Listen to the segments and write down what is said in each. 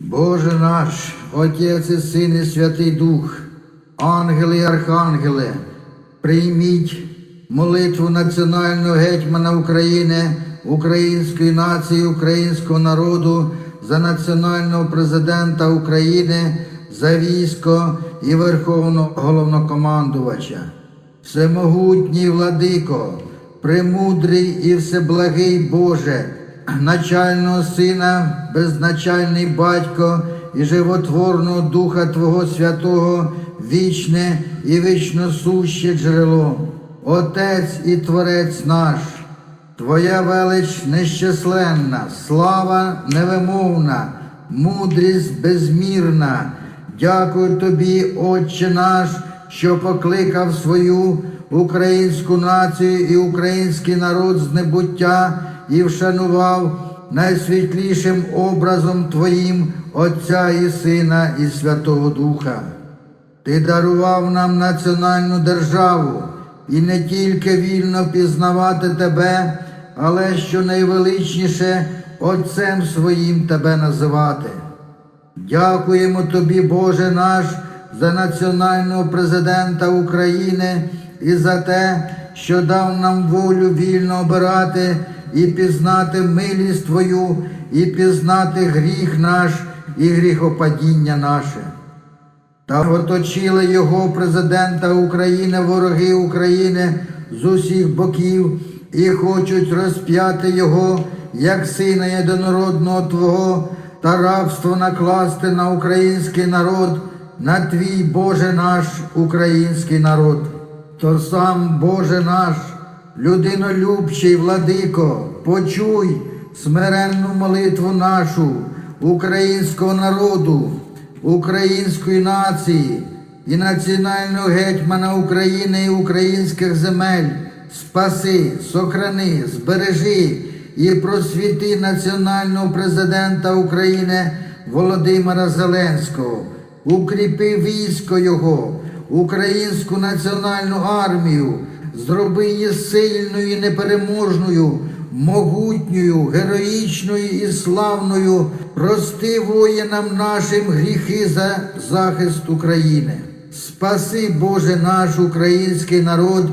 Боже наш, Отець і Син і Святий Дух, ангели і архангели, прийміть молитву національного гетьмана України, української нації, українського народу за національного президента України, за військо і верховного головнокомандувача. Всемогутній владико, премудрий і всеблагий Боже, начального сина, безначальний батько і животворного Духа Твого Святого, вічне і вічно суще джерело, Отець і Творець наш, Твоя велич нещасленна, слава невимовна, мудрість безмірна. Дякую тобі, Отче наш, що покликав свою українську націю і український народ з небуття і вшанував найсвітлішим образом Твоїм Отця і Сина і Святого Духа. Ти дарував нам національну державу і не тільки вільно пізнавати тебе, але що найвеличніше Отцем своїм тебе називати. Дякуємо тобі, Боже наш, за національного президента України і за те, що дав нам волю вільно обирати і пізнати милість Твою, і пізнати гріх наш і гріхопадіння наше. Та оточили його президента України, вороги України з усіх боків і хочуть розп'яти його, як сина єдинородного Твого, та рабство накласти на український народ, на твій Боже наш український народ. То сам Боже наш, людинолюбчий владико, почуй смиренну молитву нашу, українського народу, української нації і національного гетьмана України і українських земель. Спаси, сохрани, збережи і просвіти національного президента України Володимира Зеленського, укріпи військо Його, українську національну армію, зроби її сильною, і непереможною, могутньою, героїчною і славною, прости воїнам нашим гріхи за захист України. Спаси, Боже, наш український народ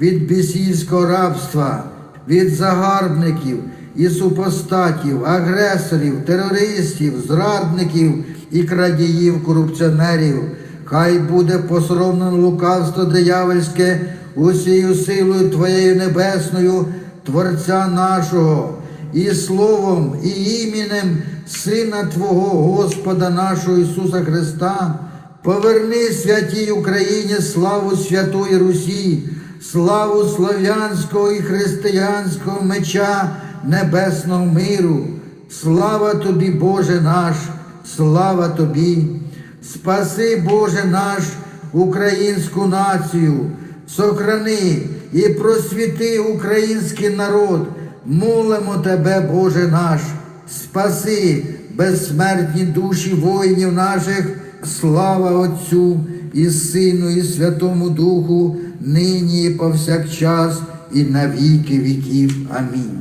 від бісівського рабства, від загарбників і супостатів, агресорів, терористів, зрадників і крадіїв, корупціонерів. Хай буде посоромлено лукавство диявольське усією силою Твоєю небесною, Творця нашого, і Словом, і іменем Сина Твого, Господа нашого Ісуса Христа. Поверни святій Україні славу Святої Русі, славу слав'янського і християнського меча небесного миру. Слава тобі, Боже наш, слава тобі. Спаси, Боже наш, українську націю, сохрани і просвіти український народ. Молимо тебе, Боже наш, спаси безсмертні душі воїнів наших. Слава Отцю і Сину, і Святому Духу, нині і повсякчас, і на віки віків. Амінь.